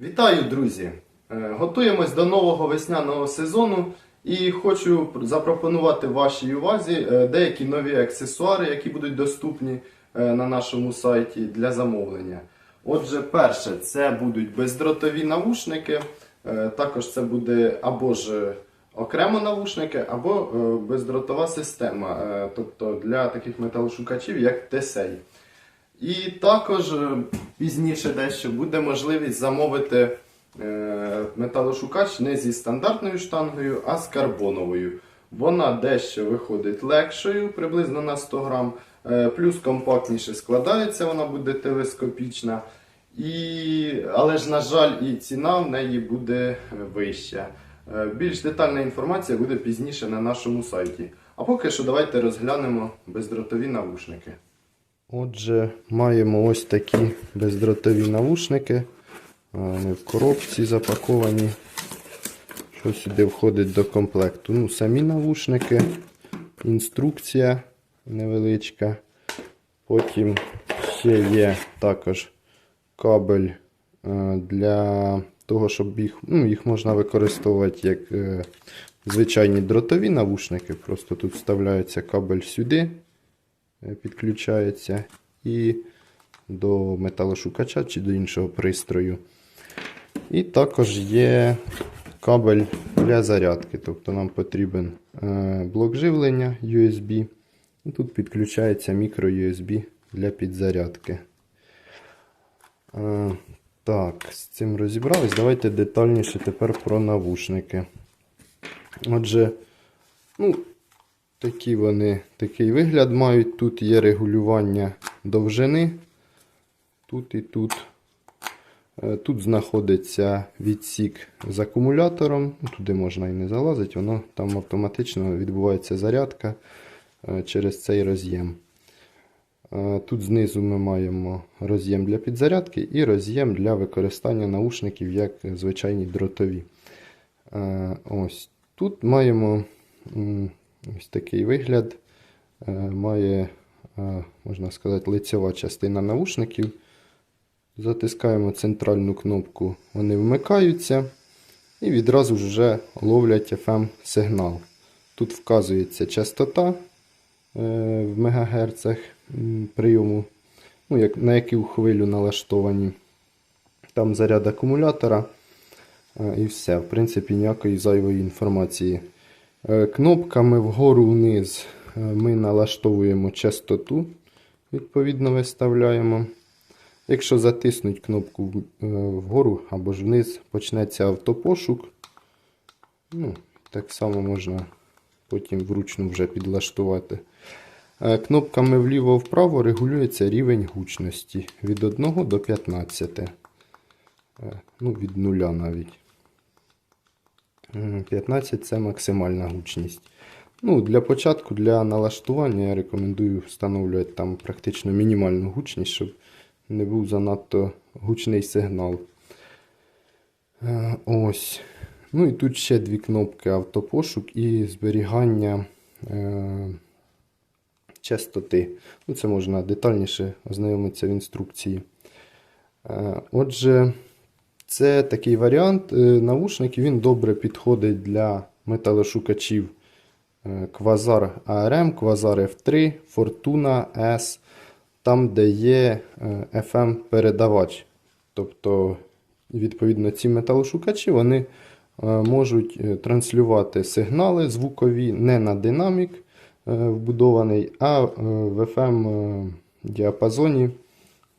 Вітаю, друзі! Е, Готуємось до нового весняного сезону і хочу запропонувати вашій увазі е, деякі нові аксесуари, які будуть доступні е, на нашому сайті для замовлення. Отже, перше, це будуть бездротові навушники. Також це буде або ж окремо навушники, або бездротова система, тобто для таких металошукачів, як Tesei. І також е, пізніше дещо буде можливість замовити е, металошукач не зі стандартною штангою, а з карбоновою. Вона дещо виходить легшою, приблизно на 100 грам, е, плюс компактніше складається, вона буде телескопічна. І... Але ж, на жаль, і ціна в неї буде вища. Більш детальна інформація буде пізніше на нашому сайті. А поки що давайте розглянемо бездротові навушники. Отже, маємо ось такі бездротові навушники. Вони в коробці запаковані. Що сюди входить до комплекту? Ну, самі навушники, інструкція невеличка. Потім ще є також кабель для того, щоб їх, ну, їх можна використовувати як е, звичайні дротові навушники. Просто тут вставляється кабель сюди підключається і до металошукача чи до іншого пристрою. І також є кабель для зарядки. Тобто нам потрібен е, блок живлення USB. І тут підключається мікро USB для підзарядки. Е, Так, з цим розібрались. Давайте детальніше тепер про навушники. Отже, ну, Такі вони, такий вигляд мають. Тут є регулювання довжини. Тут і тут. Е, Тут знаходиться відсік з акумулятором. Ну, Туди можна і не залазити, воно там автоматично відбувається зарядка е, через цей роз'єм. Е, Тут знизу ми маємо роз'єм для підзарядки і роз'єм для використання наушників як звичайні дротові. Ось тут маємо. Ось такий вигляд. Е, Має, е, можна сказати, лицьова частина наушників. Затискаємо центральну кнопку, вони вмикаються і відразу вже ловлять FM сигнал. Тут вказується частота е, в мегагерцах прийому, ну, як, на яку хвилю налаштовані. Там заряд акумулятора і все. В принципі, ніякої зайвої інформації. Е, Кнопками вгору вниз е, ми налаштовуємо частоту, відповідно виставляємо. Якщо затиснуть кнопку е, вгору або ж вниз, почнеться автопошук. Ну, Так само можна потім вручну вже підлаштувати. Кнопками вліво-вправо регулюється рівень гучності від 1 до 15. Е, Ну, від 0 навіть. М, 15 це максимальна гучність. Ну, Для початку, для налаштування я рекомендую встановлювати там практично мінімальну гучність, щоб не був занадто гучний сигнал. Е, Ось. Ну і тут ще дві кнопки автопошук і зберігання е, частоти. Ну, Це можна детальніше ознайомитися в інструкції. Е, Отже, це такий варіант е, навушників. Він добре підходить для металошукачів е, Quasar ARM, Quasar F3, Fortuna S, там, де є е, FM-передавач. Тобто, відповідно, ці металошукачі вони можуть транслювати сигнали звукові не на динамік вбудований, а в FM е, діапазоні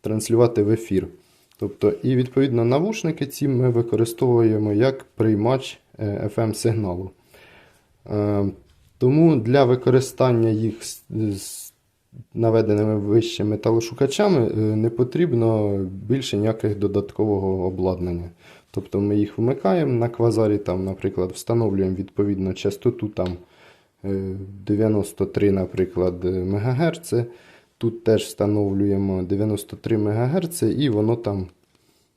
транслювати в ефір. Тобто, і відповідно навушники ці ми використовуємо як приймач е, FM-сигналу. Е, Тому для використання їх з- наведеними вище металошукачами е, не потрібно більше ніяких додаткового обладнання. Тобто ми їх вмикаємо на квазарі, там, наприклад, встановлюємо відповідно частоту там, е, 93, наприклад, МГц. Тут теж встановлюємо 93 МГц, і воно там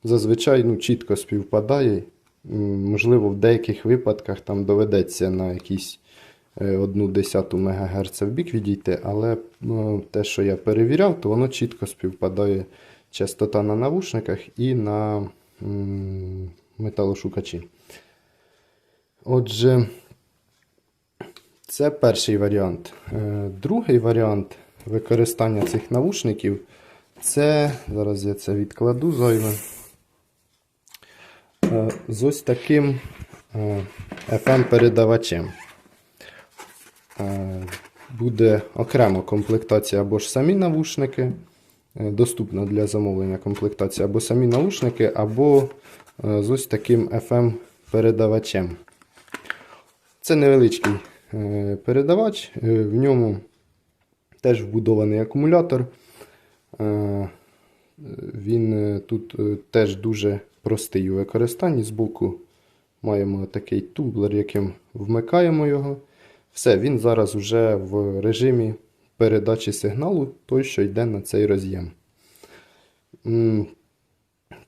зазвичай ну, чітко співпадає. Можливо, в деяких випадках там доведеться на якісь е, одну десяту МГц в бік відійти, але ну, те, що я перевіряв, то воно чітко співпадає частота на навушниках і на металошукачі. Отже, це перший варіант. Е, Другий варіант використання цих навушників це, зараз я це відкладу зайве. Е, З ось таким е, FM-передавачем. Е, Буде окремо комплектація або ж самі навушники. Доступна для замовлення комплектація або самі наушники, або з ось таким FM-передавачем. Це невеличкий передавач, в ньому теж вбудований акумулятор. Е, Він е, тут е, теж дуже простий у використанні. Збоку маємо такий тумблер, яким вмикаємо його. Все, він зараз вже в режимі передачі сигналу, той, що йде на цей роз'єм.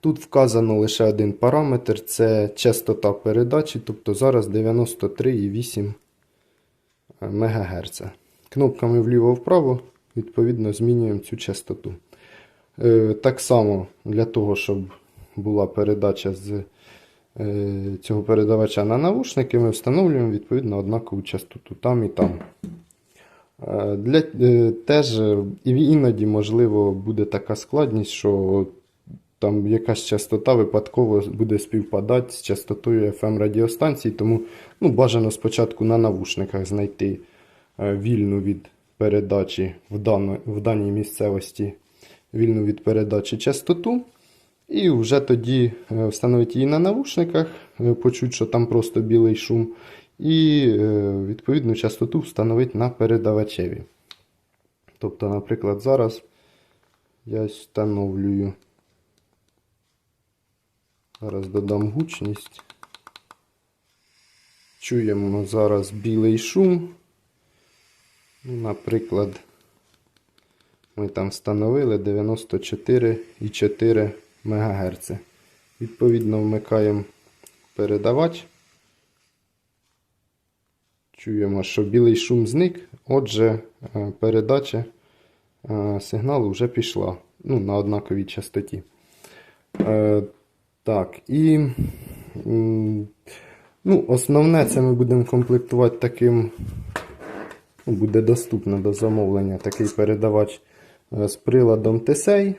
Тут вказано лише один параметр це частота передачі, тобто зараз 93,8 МГц. Кнопками вліво-вправо, відповідно, змінюємо цю частоту. Е, Так само для того, щоб була передача з е, цього передавача на навушники, ми встановлюємо відповідно однакову частоту там і там. Е, Для, теж іноді, можливо, буде така складність, що там якась частота випадково буде співпадати з частотою FM радіостанції, тому ну, бажано спочатку на навушниках знайти вільну від передачі в, дано, в даній місцевості вільну від передачі частоту. І вже тоді е, встановити її на навушниках, е, почути, що там просто білий шум, і е, відповідну частоту встановити на передавачеві. Тобто, наприклад, зараз я встановлюю. Зараз додам гучність. Чуємо зараз білий шум. Ну, Наприклад, ми там встановили 94,4 МГц. Відповідно, вмикаємо передавач. Чуємо, що білий шум зник. Отже, е, передача е, сигналу вже пішла. Ну, на однаковій частоті. Е, Так, і ну, основне це ми будемо комплектувати таким. Буде доступно до замовлення такий передавач е, з приладом TSA.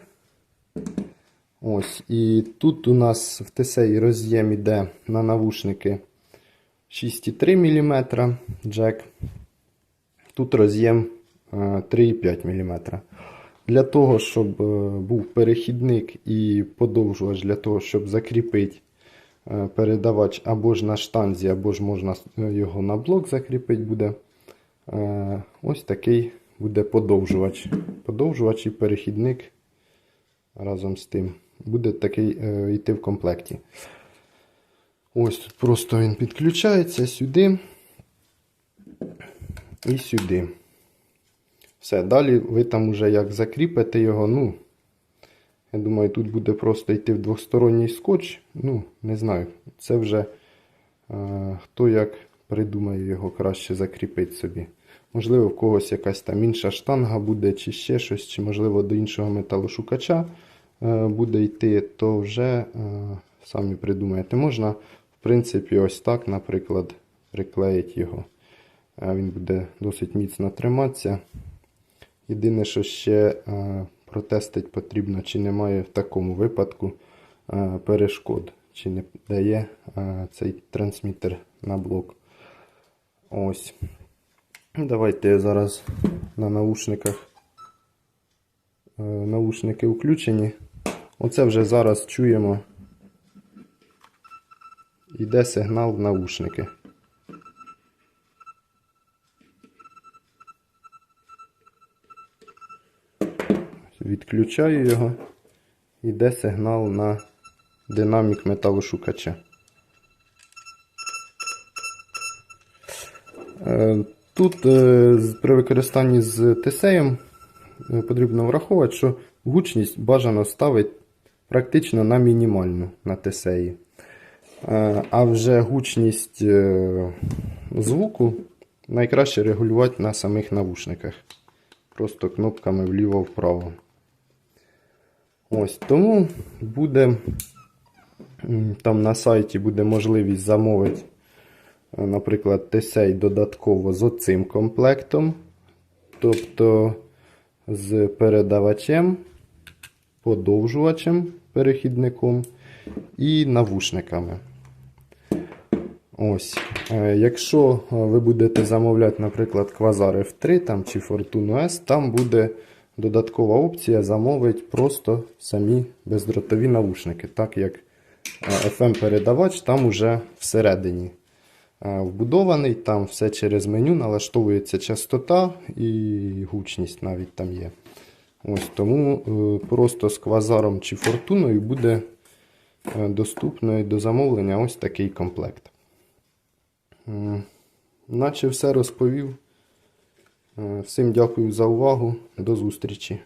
Ось, і тут у нас в TSA роз'єм іде на навушники 6,3 мм джек. Тут роз'єм е, 3,5 мм. Для того, щоб е, був перехідник і подовжувач для того, щоб закріпити е, передавач або ж на штанзі, або ж можна е, його на блок закріпити буде. Е, Ось такий буде подовжувач. Подовжувач і перехідник разом з тим. Буде такий е, йти в комплекті. Ось тут просто він підключається сюди і сюди. Все, далі ви там вже як закріпите його, ну, я думаю, тут буде просто йти в двосторонній скотч. Ну, не знаю, це вже е, хто як придумає його краще закріпити собі. Можливо, в когось якась там інша штанга буде, чи ще щось, чи, можливо, до іншого металошукача е, буде йти, то вже е, самі придумаєте. Можна, в принципі, ось так, наприклад, приклеїти його. Е, Він буде досить міцно триматися. Єдине, що ще протестити потрібно, чи немає в такому випадку перешкод, чи не дає цей трансмітер на блок. Ось. Давайте я зараз на наушниках. Е, Наушники включені. Оце вже зараз чуємо. Йде сигнал в наушники. Відключаю його. Йде сигнал на динамік металошукача. Тут е, при використанні з тесеєм е, потрібно враховувати, що гучність бажано ставити практично на мінімальну на тесеї. Е, А вже гучність е, звуку найкраще регулювати на самих навушниках. Просто кнопками вліво-вправо. Ось тому буде Там на сайті буде можливість замовити, е, наприклад, тесей додатково з оцим комплектом, тобто з передавачем, подовжувачем, перехідником і навушниками. Ось. Е, Якщо е, ви будете замовляти, наприклад, Quasar F3 там, чи Fortuna S, там буде додаткова опція замовити просто самі бездротові навушники, так як FM-передавач там уже всередині е, вбудований, там все через меню налаштовується частота і гучність навіть там є. Ось Тому е, просто з квазаром чи фортуною буде е, доступний до замовлення ось такий комплект. Наче все розповів. Е, Всім дякую за увагу. До зустрічі.